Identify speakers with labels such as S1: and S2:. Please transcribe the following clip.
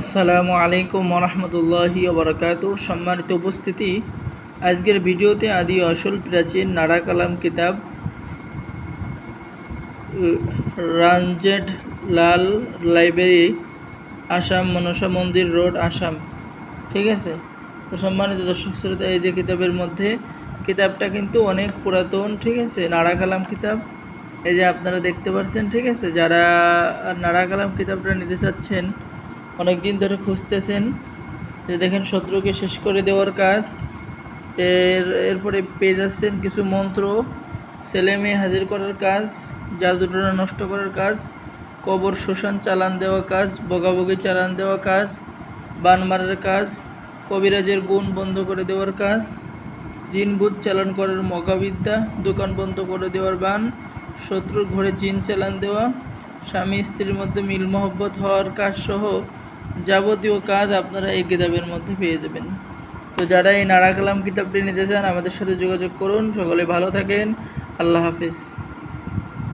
S1: আসসালামু আলাইকুম রহমতুল্লাহি ওবরাকাতু। সম্মানিত উপস্থিতি। আজকের ভিডিওতে আদি অসল প্রাচীন নারা কালাম কিতাব রানজেড লাল লাইব্রেরি, আসাম মনসা মন্দির রোড, আসাম। ঠিক আছে? তো সম্মানিত দর্শক শ্রোতা, এই যে কিতাবের মধ্যে, কিতাবটা কিন্তু অনেক পুরাতন, ঠিক আছে? নারা কালাম কিতাব। এই যে আপনারা দেখতে পাচ্ছেন, ঠিক আছে? যারা নারা কালাম কিতাবটা নিতে চাচ্ছেন অনেক দিন ধরে খুঁজতেছেন যে দেখেন শত্রুকে শেষ করে দেওয়ার কাজ। এর, এরপরে পেয়ে যাচ্ছেন কিছু মন্ত্র, ছেলে মেয়ে হাজির করার কাজ জাদুটনা নষ্ট করার কাজ, কবর শ্মশান চালান দেওয়া কাজ, বগাবগি চালান দেওয়া কাজ, বান মারার কাজ, কবিরাজের গুণ বন্ধ করে দেওয়ার কাজ, জিন বুধ চালান করার মগাবিদ্যা, দোকান বন্ধ করে দেওয়ার বান, শত্রুর ঘরে জিন চালান দেওয়া, স্বামী স্ত্রীর মধ্যে মিল মহব্বত হওয়ার কাজ সহ যাবতীয় কাজ আপনারা এই কিতাবের মধ্যে পেয়ে যাবেন। তো যারা এই নাড়া কালাম কিতাবটি নিতে চান, আমাদের সাথে যোগাযোগ করুন। সকলে ভালো থাকেন। আল্লাহ হাফিজ।